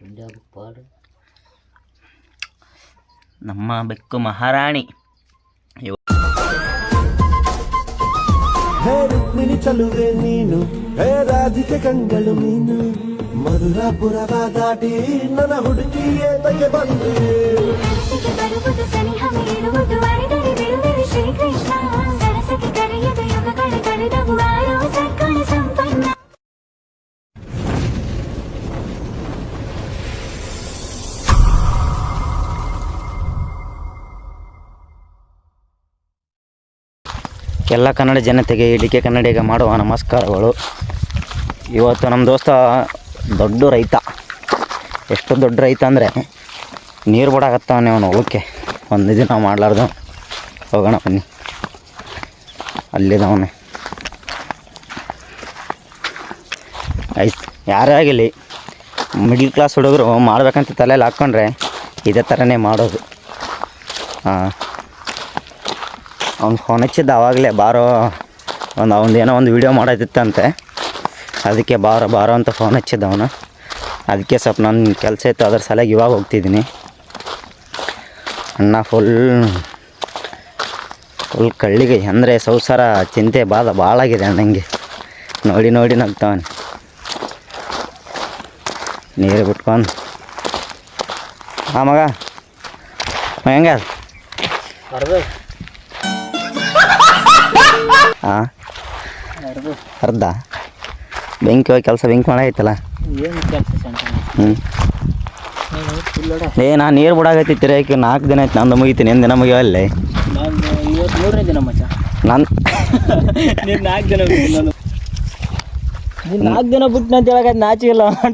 India ಪಾಡು ನಮ್ಮ ಬೆಕ್ಕು ಮಹಾರಾಣಿ ಹೇ ರುಕ್ಮಿಣಿ ಚಲುವೆ ನೀನು ಹೇ ರಾಧಿಕೆ ಕಂಗಳು ನೀನು ಮಧುರಾಪುರವ ದಾಟಿ ನನ್ನ ಹುಡುಗಿಯೇ ತಗೆ ಬಂದು ಮನಸ್ಸಿಗೆ ಬರುವುದು ಎಲ್ಲ ಕನ್ನಡ ಜನತೆಗೆ ಇಡಿಕೆ ಕನ್ನಡಿಗೆ ಮಾಡುವ ನಮಸ್ಕಾರಗಳು. ಇವತ್ತು ನಮ್ಮ ದೋಸ್ತ ದೊಡ್ಡ ರೈತ. ಎಷ್ಟು ದೊಡ್ಡ ರೈತ ಅಂದರೆ, ನೀರು ಬಿಡಾಕತ್ತವನೇ ಅವನು. ಓಕೆ, ಒಂದು ದಿನ ಮಾಡಲಾರ್ದು. ಹೋಗೋಣ ಬನ್ನಿ. ಅಲ್ಲಿದವನೇ. ಆಯ್ತು ಯಾರೇ ಆಗಿರಲಿ ಮಿಡ್ಲ್ ಕ್ಲಾಸ್ ಹುಡುಗರು ಮಾಡಬೇಕಂತ ತಲೆಯಲ್ಲಿ ಹಾಕ್ಕೊಂಡ್ರೆ ಇದೇ ಥರನೇ ಮಾಡೋದು. ಹಾಂ ಅವ್ನು ಫೋನ್ ಹಚ್ಚಿದ್ದ ಆವಾಗಲೇ ಬಾರೋ, ಒಂದು ಅವ್ನು ಏನೋ ಒಂದು ವೀಡಿಯೋ ಮಾಡೋದಿತ್ತಂತೆ ಅದಕ್ಕೆ ಬಾರೋ ಬಾರೋ ಅಂತ ಫೋನ್ ಹಚ್ಚಿದ್ದ ಅವನು. ಅದಕ್ಕೆ ಸ್ವಲ್ಪ ನನ್ನ ಕೆಲಸ ಇತ್ತು, ಅದ್ರ ಸಲಾಗಿ ಇವಾಗ ಹೋಗ್ತಿದ್ದೀನಿ ಅಣ್ಣ ಫುಲ್ ಫುಲ್ ಕಳ್ಳಿಗೆ ಅಂದರೆ ಸಂಸಾರ, ಚಿಂತೆ, ಬಾಧ ಭಾಳ ಆಗಿದೆ ಅಣ್ಣಂಗೆ. ನೋಡಿ ನೋಡಿ ನಗ್ತಾವನೆ. ನೀರು ಬಿಟ್ಕೊಂಡು. ಹಾಂ ಮಗ ಹೆಂಗ? ಹಾಂ ಅರ್ಧ. ಬೆಂಕಿ ಹೋಗಿ ಕೆಲಸ ಬೆಂಕಿ ಸಂಟ ಹ್ಞೂ ಏ ನಾನು ನೀರು ಬಿಡಾಕತ್ತಿತ್ತು ರೇಖೆ ನಾಲ್ಕು ದಿನ ಆಯ್ತು ನಂದು ಮುಗಿತೀನಿ. ಏನು ದಿನ ಮುಗಿಯವಲ್ಲೇ ನಾನು ಇವತ್ತು ಮೂರನೇ ದಿನ ಮಚ್ಚ? ನಾನು ನಾಲ್ಕು ದಿನ ನಾಲ್ಕು ದಿನ ಬಿಟ್ಟು ಅಂತ ಹೇಳಕ್ಕೆ ನಾಚಿಲ್ಲ ಹ್ಞೂ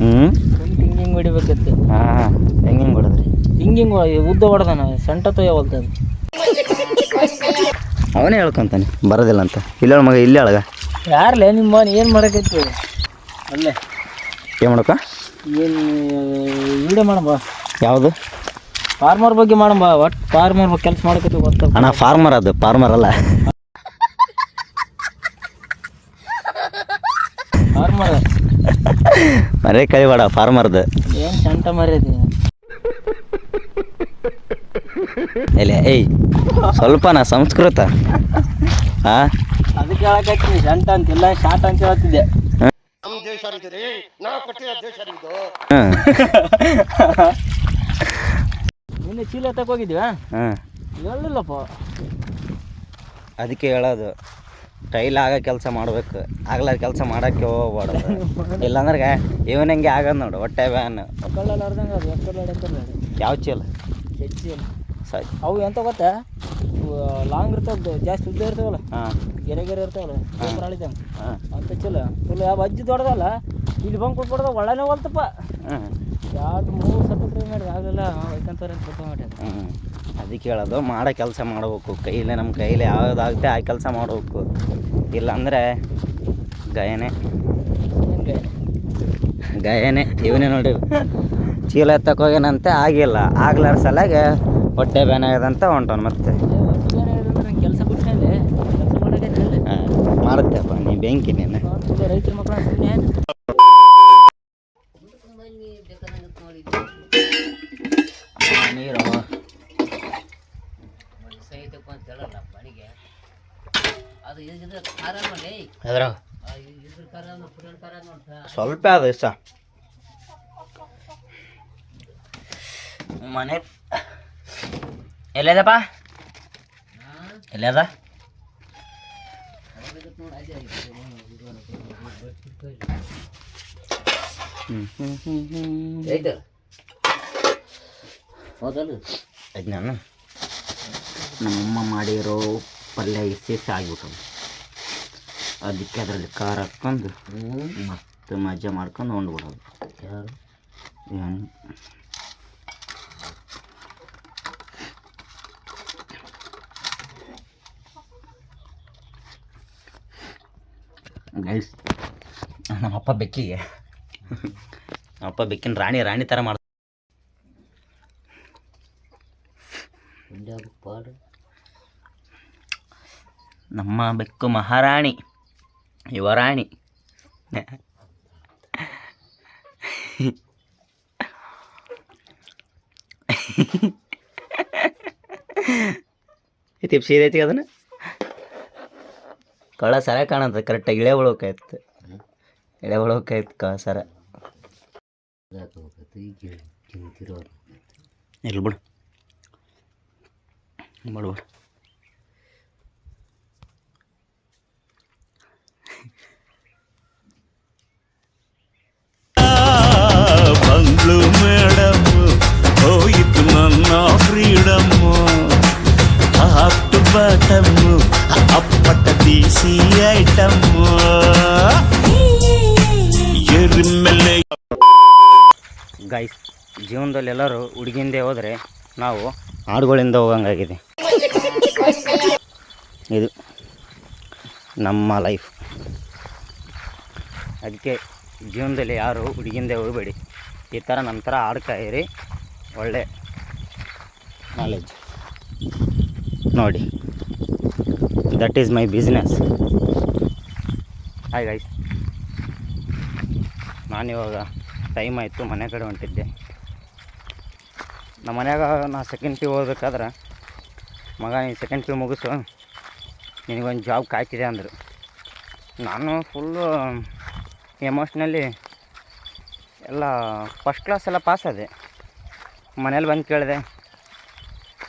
ಹಿಂಗೆ ಹಿಂಗೆ ಹೊಡಿಬೇಕಿತ್ತು ಹಾಂ ಹೆಂಗೆ ಹೆಂಗೆ ಹೊಡೆದ್ರಿ? ಹಿಂಗೆ ಹಿಂಗೆ ಉದ್ದ ಹೊಡೆದಾನ ಸೆಂಟ ತೊಯ್ಯವಲ್ತದ ಅವನೇ ಹೇಳ್ಕೊಂತಾನೆ ಬರೋದಿಲ್ಲ ಅಂತ ಇಲ್ಲ ಮಗ ಇಲ್ಲೇ ಅಳಗ? ಯಾರ್ಲೇ ನಿಮ್ಮ ಏನು ಮಾಡಕೈತಿ ಅಲ್ಲೇ. ಏನು ಮಾಡಕ್ಕ? ಏನು ವಿಡಿಯೋ ಮಾಡಮ್ಮ ಯಾವುದು? ಫಾರ್ಮರ್ ಬಗ್ಗೆ ಮಾಡಮ್ಮ ಒಟ್ಟು ಫಾರ್ಮರ್ ಕೆಲಸ ಮಾಡಕತ್ತಿ ಗೊತ್ತ ಅಣ್ಣ ಫಾರ್ಮರ್ ಅದು ಫಾರ್ಮರ್ ಅಲ್ಲ. ಫಾರ್ಮರ್ ಮರೇ ಕಳಿಬೇಡ ಫಾರ್ಮರ್ದು ಏನು ಚಂಟ ಮರ್ಯಾದಿ? ಎಲೆ ಏಯ್ ಸ್ವಲ್ಪನ ಸಂಸ್ಕೃತ? ಹಾಂ ಅದಕ್ಕೆ ಹೇಳಕತ್ತೀನಿ ಅಂತ ಅಂತಿಲ್ಲ ಶಾಟ್ ಅಂತ ಹೇಳ್ತಿದ್ದೆ. ಹ್ಞೂ ನಿನ್ನೆ ಚೀಲ ತಗೋಗಿದ್ವಾ ಹೇಳಲಿಲ್ಲಪ್ಪ. ಹೇಳಿಲ್ಲಪ್ಪ ಅದಕ್ಕೆ ಹೇಳೋದು ಟೈಲ್ ಆಗೋ ಕೆಲಸ ಮಾಡ್ಬೇಕು ಆಗ್ಲಾರ ಕೆಲಸ ಮಾಡಕ್ಕೆ ಹೋಗ್ಬಾರ್ದು. ಇಲ್ಲಾಂದ್ರೆ ಇವನಂಗೆ ಆಗದ್ ನೋಡು ಹೊಟ್ಟೆ ಬ್ಯಾನ್. ಕಳ್ಳಲಾರ್ದಂಗೆ ಅದು ಎಕ್ಕರ್ಲಾಡಿ ಯಾವ ಚೀಲ? ಹೆಚ್ಚಿ ಅವು ಎಂತ ಗೊತ್ತಾ? ಲಾಂಗ್ ಇರ್ತಾವ ಜಾಸ್ತಿ ಉದ್ದ ಇರ್ತಾವಲ್ಲ? ಹಾಂ. ಗೆರೆ ಗೆರೆ ಇರ್ತಾವಲ್ಲ ಹಾಂ. ಅಂತ ಚಲೋ. ಫುಲ್ ಯಾವ ಅಜ್ಜಿ ದೊಡ್ಡದಲ್ಲ ಇಲ್ಲಿ ಬಂದು ಕೊಟ್ಬಿಡ್ದ ಒಳ್ಳನೆ ಹೊಲ್ತಪ್ಪ ಹಾಂ. ಯಾವ್ದು ಮೂರು ಸತ ಟ್ರೈ ಮಾಡಿದೆ ಆಗಲಿಲ್ಲ ಯಾಕಂತಾರೆ ಅಂತ ಹ್ಞೂ ಅದಕ್ಕೆ ಹೇಳೋದು ಮಾಡೋ ಕೆಲಸ ಮಾಡಬೇಕು. ಕೈಲೇ ನಮ್ಮ ಕೈಲಿ ಯಾವ್ದಾಗುತ್ತೆ ಆ ಕೆಲಸ ಮಾಡಬೇಕು. ಇಲ್ಲಾಂದರೆ ಗಯನೆ. ಗಯನೆ? ಇವನೇ ನೋಡಿ ಚೀಲ ಎತ್ತಕ್ಕೋಗ್ಯನಂತೆ ಆಗಿಲ್ಲ. ಆಗ್ಲಾರ ಸಲಾಗೆ ಹೊಟ್ಟೆ ಬ್ಯಾನ್ ಆಗ್ಯದಂತ ಹೊಂಟವನು ಮತ್ತೆ. ಕೆಲಸ ಬಿಟ್ಕೊಂಡೆ ಕೆಲಸ ಮಾಡೋಕೆ ಹಾಂ ಮಾಡುತ್ತೆಪ್ಪ ನೀ ಬೆಂಕಿ ನೀನು ರೈತರ ಮಕ್ಕಳು ನೀರು ಎದ್ರ ಸ್ವಲ್ಪ ಅದು ಇಷ್ಟ. ಮನೆ ಇದ್ರ ಸ್ವಲ್ಪ ಅದು ನಾನು ನಮ್ಮಮ್ಮ ಮಾಡಿರೋ ಪಲ್ಯ ಇಸಿ ಆಗಿಬಿಟ್ಟು ಅದಕ್ಕೆ ಅದರಲ್ಲಿ ಖಾರ ಹಾಕ್ಕೊಂಡು ಮತ್ತೆ ಮಜಾ ಮಾಡ್ಕೊಂಡು ಉಂಡ್ಬಿಡೋದು. ಯಾರು? ಏನು ಗೈಸ್ ನಮ್ಮಪ್ಪ ಬೆಕ್ಕಿಗೆ ನಮ್ಮಪ್ಪ ಬೆಕ್ಕಿನ ರಾಣಿ ರಾಣಿ ಥರ ಪಾಡು ನಮ್ಮ ಬೆಕ್ಕು ಮಹಾರಾಣಿ, ಯುವರಾಣಿ. ತಿಪ್ಸಿ ಐತಿ ಅದನ್ನು? ಕಳ್ಳ ಸರ ಕಾಣತ್ತೆ ಕರೆಕ್ಟಾಗಿ ಇಳೆ ಒಳಕಾಯ್ತು ಇಳೆ ಒಳಕಾಯ್ತು ಕಳ ಸರ. ಇಲ್ಲ ಬಿಡು. ಬಿಡು ಬಂದ್ಲು ಬಂಗ್ಲು ಮೇಡಮ್ ಹೋಯಿತು ನನ್ನ ಫ್ರೀಡಮ್ ಅಪ್ ಬಾಟಮ್ ಅಪ್ಪಟ ದೇಸಿ ಐಟಮ್ ಎರಿಮೆಲೆ ಗೈಸ್ ಜೀವನದಲ್ಲಿ ಎಲ್ಲರೂ ಹುಡುಗಿಂದೆ ಹೋದರೆ ನಾವು ಹಾಡುಗಳಿಂದ ಹೋಗಂಗಾಗಿದೆ. ಇದು ನಮ್ಮ ಲೈಫ್ ಅದಕ್ಕೆ ಜೀವನದಲ್ಲಿ ಯಾರು ಹುಡುಗಿಂದೆ ಹೋಗಬೇಡಿ. ಈ ಥರ ನಮ್ಮ ಥರ ಆಡ್ಕಾಯಿರಿ ಕಾಯಿರಿ ಒಳ್ಳೆ ನಾಲೆಜ್ ನೋಡಿ. That is my business hi guys ನಾನಿವಾಗ ಟೈಮ್ ಆಯಿತು ಮನೆ ಕಡೆ ಹೊಂಟಿದ್ದೆ. ನಮ್ಮ ಮನೆಯಾಗ ನಾ ಸೆಕೆಂಡ್ ಪಿ ಓದಬೇಕಾದ್ರೆ ಮಗ ನೀನು ಸೆಕೆಂಡ್ ಪಿ ಮುಗಿಸು. ನಿನಗೊಂದು ಜಾಬ್ ಕಾಯ್ತಿದೆ ಅಂದರು. ನಾನು ಫುಲ್ಲು ಎಮೋಷ್ನಲ್ಲಿ ಎಲ್ಲ ಫಸ್ಟ್ ಕ್ಲಾಸ್ ಎಲ್ಲ ಪಾಸ್ ಆದೆ. ಮನೇಲಿ ಬಂದು ಕೇಳಿದೆ,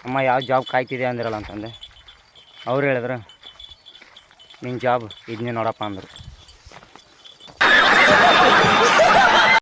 ಅಮ್ಮ, ಯಾವ ಜಾಬ್ ಕಾಯ್ತಿದೆ ಅಂದಿರಲ್ಲ ಅಂತಂದೆ. ಅವ್ರು ಹೇಳಿದ್ರು ನಿನ್ನ ಜಾಬ್ ಇದನ್ನೇ ನೋಡಪ್ಪ ಅಂದರು.